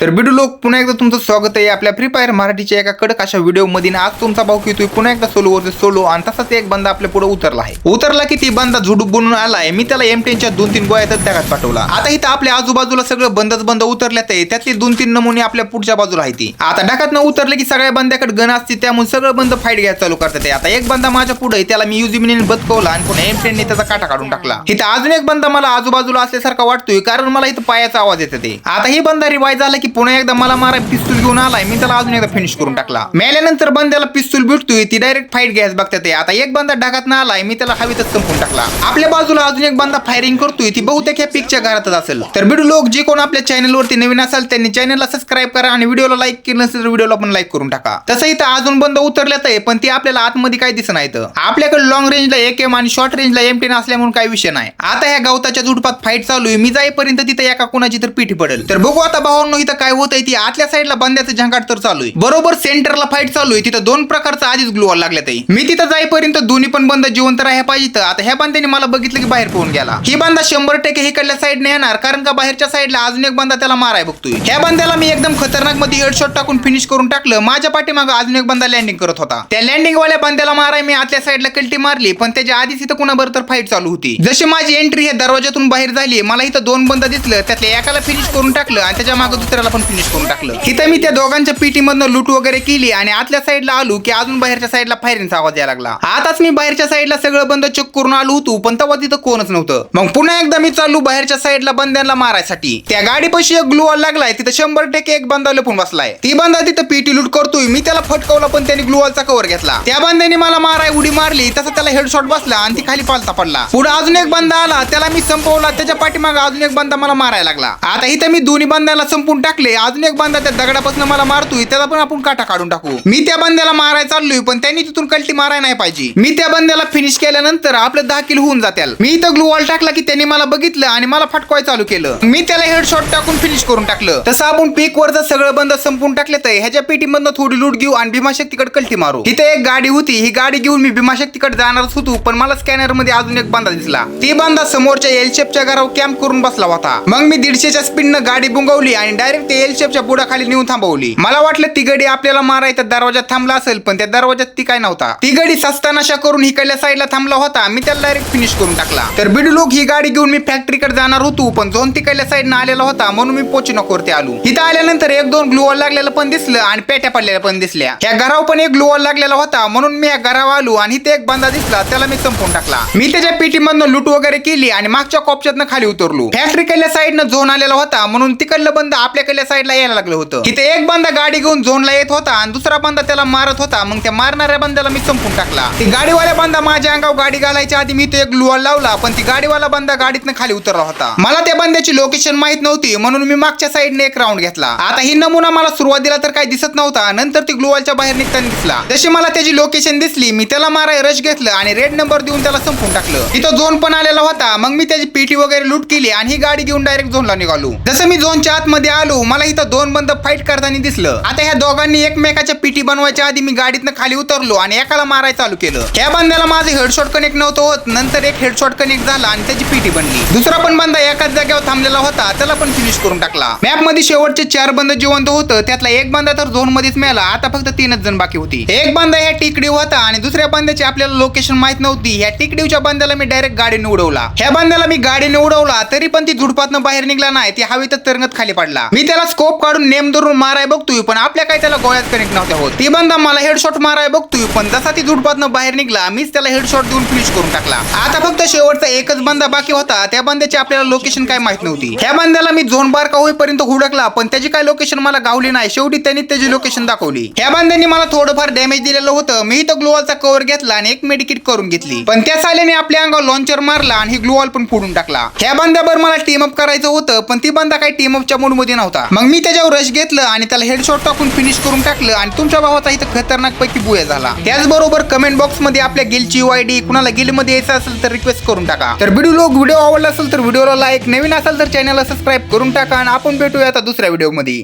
तर बिडू लोक पुन्हा एकदा तुमचं स्वागत आहे आपल्या फ्री फायर मराठीच्या एका कडक अशा व्हिडिओमध्ये आज तुमचा भाऊ येतोय पुन्हा एकदा सोलो वरती सोलो. आणि तसाच एक बंदा आपल्या पुढे उतरला आहे. उतरला की ती बंदा झुडूप बनून आलाय मी त्याला एम टेनच्या दोन तीन गोळ्यातच त्यागात पाठवला. आता इथं आपल्या आजूबाजूला सगळं बंदच बंद उतरल्यात आहे. त्यातले दोन तीन नमुने आपल्या पुढच्या बाजूला आहे ती. आता डाकात न उतरले की सगळ्या बंद्याकडे गण असते त्यामुळे सगळं बंद फाईट घ्यायला चालू करतात आता एक बंदा माझ्या पुढे त्याला मी युजिमिनीने बदकवला आणि पुन्हा एम टेनने त्याचा काटा काढून टाकला. इथं अजून एक बंदा मला आजूबाजूला असल्यासारखा वाटतोय कारण मला इथं पायाचा आवाज येते ते. आता ही बंदा रिवाय झाला की पुन्हा एकदा मला मारा पिस्तूल घेऊन आलाय. मी त्याला अजून एकदा फिनिश करून टाकला. मेल्यानंतर बंद्याला पिस्तूल भेटतोय. ती डायरेक्ट फाईट घ्यायच बघतात ते. आता एक बंदा ढगात ना आलाय. मी त्याला हवेतच संपून टाकला. आपल्या बाजूला अजून एक बंदा फायरिंग करतोय. ती बहुतेक या पिकच्या घरातच असेल. तर बिडू लोक जे कोण आपल्या चॅनल वरती नवीन असाल त्यांनी चॅनलला सबस्क्राईब करा आणि व्हिडिओला लाईक केलं नसेल तर व्हिडिओला पण लाईक करून टाका. तसं इथं अजून बंद उतरल्यात आहे पण ती आपल्याला आतमध्ये काय दिसत नाही आपल्याकडे लॉंग रेंजला एक एम आणि शॉर्ट रेंजला एम टेन असल्यामुळे काही विषय नाही. आता ह्या गवताच्या झुडपात फाईट चालू आहे. मी जाईपर्यंत तिथे एका कोणाची तर पिठी पडेल. तर बघू आता भावांनो इथं काय होत आहे ती? आतल्या साईडला बंद्याचं झंगाट तर चालू आहे. बरोबर सेंटरला फाईट चालू आहे. तिथं दोन प्रकारचा आधीच ग्लू लागल्यात आहे. मी तिथं जाईपर्यंत दोन्ही पण बंद जिवंत राहायला पाहिजे तर आता ह्या बांध्याने मला बघितलं की बाहेर पळून गेला. ही बांधा शंभर टक्के हिकडल्या साईडने येणार. कारण का बाहेरच्या साईडला अजून एक बांधा त्याला माराय बघतोय. ह्या बांध्याला मी एकदम खतरनाकमध्ये हेडशॉट टाकून फिनिश करून टाकलं. माझ्या पाठीमागं अजून एक बांधा लँडिंग करत होता. त्या लँडिंग वाल्या बांध्याला माराय मी आतल्या साईडला कल्टी मारली. पण त्याच्या आधीच इथं कुणाबरोबर तर फाईट चालू होती. जशी माझी एंट्री हे दरवाजातून बाहेर झाली मला इथं दोन बंद दिसलं. त्यातल्या एकाला फिनिश करून टाकलं आणि त्याच्यामागे दुसऱ्याला पण फिनिश करून टाकलं. इथं मी त्या दोघांच्या पीटीमधनं लूट वगैरे केली आणि आतल्या साईडला आलो की अजून बाहेरच्या साईडला फायरिंगचा आवाज यायला लागला. आताच मी बाहेरच्या साईडला सगळं बंद चेक करून आलो होतो पण तेव्हा तिथं कोणच नव्हतं. मग पुन्हा एकदा मी चालू बाहेरच्या साईडला बंद्यांना मारायसाठी. त्या गाडीपाशी एक ग्लू वॉल लागलाय तिथं शंभर टक्के एक बंदा लपून बसलाय. ती बंदा तिथं पीटी लूट करतोय मी त्याला फटकवला पण त्याने ग्लूवॉलचा कव्हर घेतला. त्या बंद्याने मला माराय उडी मारली तसं त्याला हेडशॉट बसला आणि ती खाली पालता पडला. पुढे अजून एक बंदा आला त्याला मी संपवला त्याच्या पाठीमागे अजून एक बंदा मला मारायला लागला. आता इथं मी दोन्ही बंद्याला संपून टाकले. अजून एक बंदा त्या दगडापासून मला मारतोय. त्याला पण आपण काटा काढून टाकू. मी त्या बंद्याला मारायला चाललोय पण त्यांनी तिथून कल्टी माराय नाही पाहिजे. मी त्या बंद्याला फिनिश केल्यानंतर आपलं दहा किलो होऊन जातील मी इथं ग्लू वॉल टाकला की त्यांनी मला बघितलं आणि मला फटकवाय चालू केलं. मी त्याला हेडशॉट टाकून फिनिश करून टाकलं. तसं आपण पीक वरचं सगळं बंद संपून टाकले तर ह्याच्या पेटीमधनं थोडी लूट घेऊ आणि भीमाशक्तीकडे कल्टी मारू. तिथे एक गाडी होती. ही गाडी घेऊन मी भीमाशक्तीकडे जाणारच होतो पण मला स्कॅनरमध्ये अजून एक बांधा दिसला. ती बांधा समोरच्या एलशेपच्या घरावर कॅम्प करून बसला होता. मग मी दीडशेच्या स्पीडनं गाडी बुंगवली आणि डायरेक्ट ते एल शेपच्या बुडाखाली नेऊन थांबवली. मला वाटलं ती गडी आपल्याला मारायचा दरवाजा थांबला असेल पण त्या दरवाजात ती काय नव्हता. ती गाडी सस्तानाशा करून इकडल्या साईडला थांबला होता. मी त्याला डायरेक्ट फिनिश करून टाकला. तर बिडू लोक ही गाडी घेऊन मी फॅक्टरीकडे जाणार होतो पण झोन तिकडल्या साईडनं आलेला होता म्हणून मी पोचिनोकवरती आलो. इथं आल्यानंतर एक दोन ग्लोअर लागलेलं पण दिसलं आणि पेट्या पडलेल्या पण दिसल्या. या घरावर पण एक ग्लोअर लागलेला होता म्हणून मी या घरावर आलो आणि इथे एक बंदा दिसला त्याला मी संपून टाकला. मी त्याच्या पेटी मधनं लूट वगैरे केली आणि मागच्या कॉपच्यातनं खाली उतरलो. फॅक्टरीकडल्या साईडनं झोन आलेला होता म्हणून तिकडलं बंद पहिल्या साईडला यायला लागलं होतं. तिथे एक बंदा गाडी घेऊन झोनला येत होता आणि दुसरा बंदा त्याला मारत होता. मग त्या मारणाऱ्या बंदाला मी संपून टाकला. ती गाडीवाल्या बंदा माझ्या अंगावर गाडी घालायच्या आधी मी तो एक ग्लू लावला पण ती गाडीवाला बंदा गाडीतनं खाली उतरला होता. मला त्या बंद्याची लोकेशन माहीत नव्हती म्हणून मी मागच्या साईडने एक राऊंड घेतला. आता ही नमुना मला सुरुवातीला तर काही दिसत नव्हता नंतर ती ग्लोवलच्या बाहेर निघताना दिसला. जशी मला त्याची लोकेशन दिसली मी त्याला माराय रश घेतलं आणि रेड नंबर देऊन त्याला संपून टाकलं. तिथं झोन पण आलेला होता मग मी त्याची पीटी वगैरे लूट केली आणि ही गाडी घेऊन डायरेक्ट झोनला निघालो. जसं मी झोनच्या आतमध्ये आलो मला इथं दोन बंद फाईट करताना दिसलं. आता ह्या दोघांनी एकमेकाच्या पिटी बनवायच्या आधी मी गाडीतनं खाली उतरलो आणि एकाला माराय चालू केलं. ह्या बंद्याला माझं हेडशॉट कनेक्ट नव्हतं होत. नंतर एक हेडशॉट कनेक्ट झाला आणि त्याची पिटी बनली. दुसरा पण बंदा एकाच जागेवर थांबलेला होता. त्याला पण फिनिश करून टाकला. मॅपमध्ये शेवटचे चार बंद जिवंत होतं. त्यातला एक बंदा तर झोन मध्येच मिळाला. आता फक्त तीनच जण बाकी होती. एक बंदा ह्या टिकडी होता आणि दुसऱ्या बंद्याची आपल्याला लोकेशन माहीत नव्हती. ह्या टिकडीच्या बंद्याला मी डायरेक्ट गाडीने उडवला. ह्या बंद्याला मी गाडीने उडवला तरी पण ती झुडपातनं बाहेर निघला नाही. ती हवेतच तरंगत खाली पडला. मी त्याला स्कोप काढून नेम धरून माराय बघतोय पण आपल्या काय त्याला गोळ्यात कनेक्ट नव्हत्या होत. ती बंदा मला हेडशॉट माराय बघतोय पण जसा ती झुडपातनं बाहेर निघला मीच त्याला हेडशॉट देऊन फिनिश करून टाकला. आता फक्त शेवटचा एकच बंदा बाकी होता त्या बंद्याची आपल्याला लोकेशन काय माहीत नव्हती. ह्या बंद्याला मी झोन बार का होईपर्यंत हुडकला पण त्याची काय लोकेशन मला गावली नाही. शेवटी त्यांनी त्याची लोकेशन दाखवली. ह्या बांध्यांनी मला थोडंफार डॅमेज दिलेलं होतं. मी तर ग्लोवलचा कव्हर घेतला आणि एक मेडिकिट करून घेतली. पण त्या साल्याने आपल्या अंगावर लॉन्चर मारला आणि ही ग्लोवल पण फोडून टाकला. ह्या बांध्यावर मला टीम अप करायचं होतं पण ती बंदा काही टीम अपच्या मूडमध्ये होता. मग मी त्याच्यावर रश घेतलं आणि त्याला हेडशॉट टाकून फिनिश करून टाकलं आणि तुमच्या भावाचा इथं खतरनाक पैकी बुया झाला. त्याचबरोबर कमेंट बॉक्समध्ये आपल्या गिलची डी कुणाला गिलमध्ये यायचं असेल तर रिक्वेस्ट करून टाका. तर व्हिडिओ लोक व्हिडिओ आवडला असेल तर व्हिडिओला लाईक नवीन असेल तर चॅनलला सबस्क्राईब करून टाका आणि आपण भेटूया आता दुसऱ्या व्हिडिओमध्ये.